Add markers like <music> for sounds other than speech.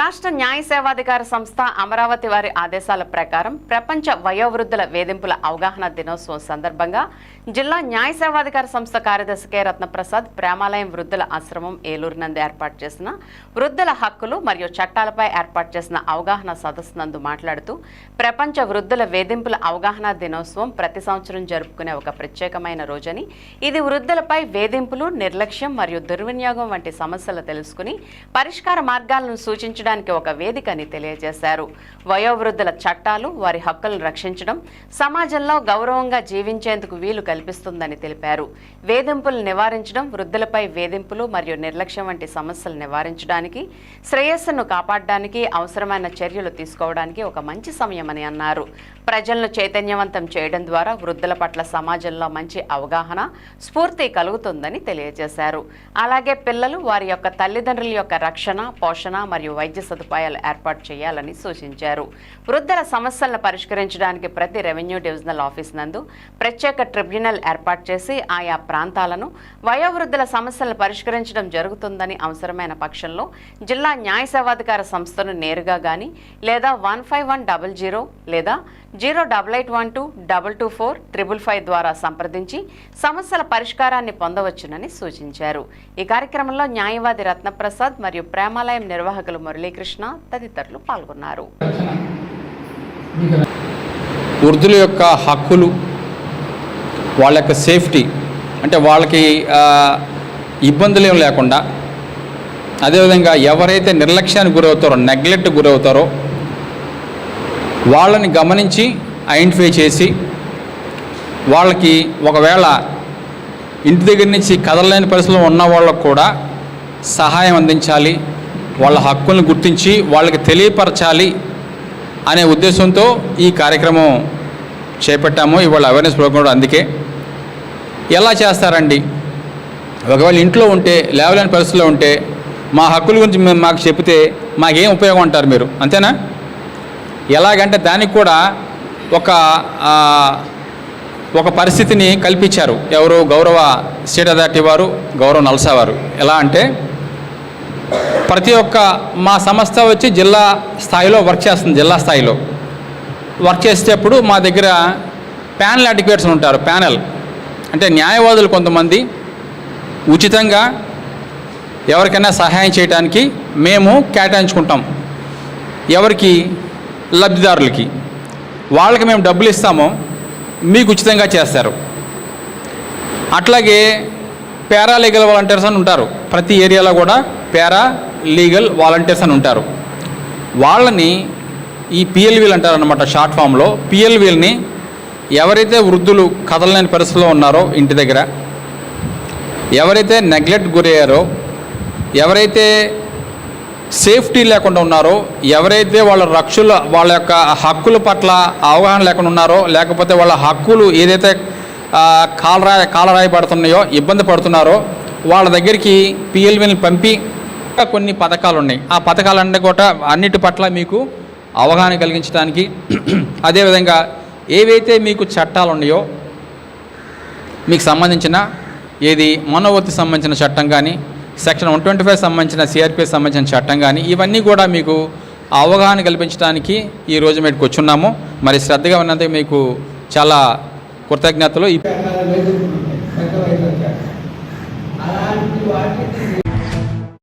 రాష్ట్ర న్యాయ సేవాధికార సంస్థ అమరావతి వారి ఆదేశాల ప్రకారం ప్రపంచ వయోవృద్ధుల వేధింపుల అవగాహన దినోత్సవం సందర్భంగా జిల్లా న్యాయ సేవాధికార సంస్థ కార్యదర్శి కె. రత్నప్రసాద్ ప్రేమాలయం వృద్ధుల ఆశ్రమం ఏలూరు నందు ఏర్పాటు చేసిన వృద్ధుల హక్కులు మరియు చట్టాలపై ఏర్పాటు చేసిన అవగాహన సదస్సు నందు మాట్లాడుతూ ప్రపంచ వృద్ధుల వేధింపుల అవగాహన దినోత్సవం ప్రతి సంవత్సరం జరుపుకునే ఒక ప్రత్యేకమైన రోజని ఇది వృద్ధులపై వేధింపులు నిర్లక్ష్యం మరియు దుర్వినియోగం వంటి సమస్యలు తెలుసుకుని పరిష్కార మార్గాలను సూచించడం సూచించడానికి ఒక వేదికని తెలియజేశారు. వయోవృద్ధుల చట్టాలు వారి హక్కులను రక్షించడం సమాజంలో గౌరవంగా జీవించేందుకు వీలు కల్పిస్తుందని తెలిపారు. వేధింపులు నివారించడం వృద్ధులపై వేధింపులు మరియు నిర్లక్ష్యం వంటి సమస్యలు నివారించడానికి శ్రేయస్సును కాపాడడానికి అవసరమైన చర్యలు తీసుకోవడానికి ఒక మంచి సమయమని అన్నారు. ప్రజలను చైతన్యవంతం చేయడం ద్వారా వృద్ధుల పట్ల సమాజంలో మంచి అవగాహన స్ఫూర్తి కలుగుతుందని తెలియజేశారు. అలాగే పిల్లలు వారి యొక్క తల్లిదండ్రుల యొక్క రక్షణ పోషణ మరియు వైద్య సదుపాయాలు ఏర్పాటు చేయాలని సూచించారు. వృద్ధుల సమస్యలను పరిష్కరించడానికి ప్రతి రెవెన్యూ డివిజనల్ ఆఫీస్ నందు ప్రత్యేక ట్రిబ్యునల్ ఏర్పాటు చేసి ఆయా ప్రాంతాలను వయోవృద్ధుల సమస్యలను పరిష్కరించడం జరుగుతుందని అవసరమైన పక్షంలో జిల్లా న్యాయ సేవాధికార సంస్థను నేరుగా గాని లేదా one five one double zero లేదా zero double eight one two double two four triple five ద్వారా సంప్రదించి సమస్యల పరిష్కారాన్ని పొందవచ్చునని సూచించారు. ఈ కార్యక్రమంలో న్యాయవాది రత్నప్రసాద్ మరియు ప్రేమాలయం నిర్వాహకులు మురళీకృష్ణ తదితరులు పాల్గొన్నారు. వృద్ధుల యొక్క హక్కులు వాళ్ళ యొక్క సేఫ్టీ అంటే వాళ్ళకి ఇబ్బందులు ఏం లేకుండా అదేవిధంగా ఎవరైతే నిర్లక్ష్యానికి గురవుతారో నెగ్లెక్ట్ గురవుతారో వాళ్ళని గమనించి ఐడెంటిఫై చేసి వాళ్ళకి ఒకవేళ ఇంటి దగ్గర నుంచి కదలలేని పరిస్థితుల్లో ఉన్న వాళ్ళకు కూడా సహాయం అందించాలి. వాళ్ళ హక్కులను గుర్తించి వాళ్ళకి తెలియపరచాలి అనే ఉద్దేశంతో ఈ కార్యక్రమం చేపట్టాము. ఇవాళ అవేర్నెస్ ప్రోగ్రామ్ కూడా అందుకే. ఎలా చేస్తారండి? ఒకవేళ ఇంట్లో ఉంటే లేవలేని పరిస్థితిలో ఉంటే మా హక్కుల గురించి మేము మాకు చెప్తే మాకేం ఉపయోగం అంటారు మీరు? అంతేనా? ఎలాగంటే దానికి కూడా ఒక ఒక పరిస్థితిని కల్పించారు. ఎవరు? గౌరవ స్టేట్ అథారిటీ వారు గౌరవ నల్సా వారు. ఎలా అంటే ప్రతి ఒక్క మా సంస్థ వచ్చి జిల్లా స్థాయిలో వర్క్ చేస్తుంది జిల్లా స్థాయిలో. వర్క్ చేసేటప్పుడు మా దగ్గర ప్యానల్ అడ్వకేట్స్ ఉంటారు ప్యానల్. అంటే న్యాయవాదులు కొంతమంది. ఉచితంగా ఎవరికైనా సహాయం చేయడానికి మేము కేటాయించుకుంటాం. ఎవరికి? లబ్ధిదారులకి. వాళ్ళకి మేము డబ్బులు ఇస్తామో మీకు ఉచితంగా చేస్తారు. అట్లాగే పారాలీగల్ వాలంటీర్స్ అని ఉంటారు ప్రతి ఏరియాలో కూడా. పారా లీగల్ వాలంటీర్స్ అని ఉంటారు. వాళ్ళని ఈ పిఎల్వీలు అంటారనమాట షార్ట్ ఫామ్లో పిఎల్వీల్ని ఎవరైతే వృద్ధులు కదలలేని పరిస్థితిలో ఉన్నారో ఇంటి దగ్గర ఎవరైతే నెగ్లెక్ట్ గురయ్యారో ఎవరైతే సేఫ్టీ లేకుండా ఉన్నారో ఎవరైతే వాళ్ళ రక్షుల వాళ్ళ యొక్క హక్కుల పట్ల అవగాహన లేకుండా ఉన్నారో లేకపోతే వాళ్ళ హక్కులు ఏదైతే కాలరాయ కాలరాయి పడుతున్నాయో ఇబ్బంది పడుతున్నారో వాళ్ళ దగ్గరికి పిఎల్వీని పంపి కొన్ని పథకాలు ఉన్నాయి ఆ పథకాలన్నీ కూడా అన్నిటి పట్ల మీకు అవగాహన కలిగించడానికి <clears throat> అదేవిధంగా ఏవైతే మీకు చట్టాలు ఉన్నాయో మీకు సంబంధించిన ఏది మనోవృత్తి సంబంధించిన చట్టం కానీ సెక్షన్ వన్ ట్వంటీ ఫైవ్ సంబంధించిన సిఆర్పిఎస్ సంబంధించిన చట్టం కానీ ఇవన్నీ కూడా మీకు అవగాహన కల్పించడానికి ఈ రోజు మేము కూర్చున్నాము మరి శ్రద్ధగా ఉన్నందుకు మీకు చాలా కృతజ్ఞతలు. ఈ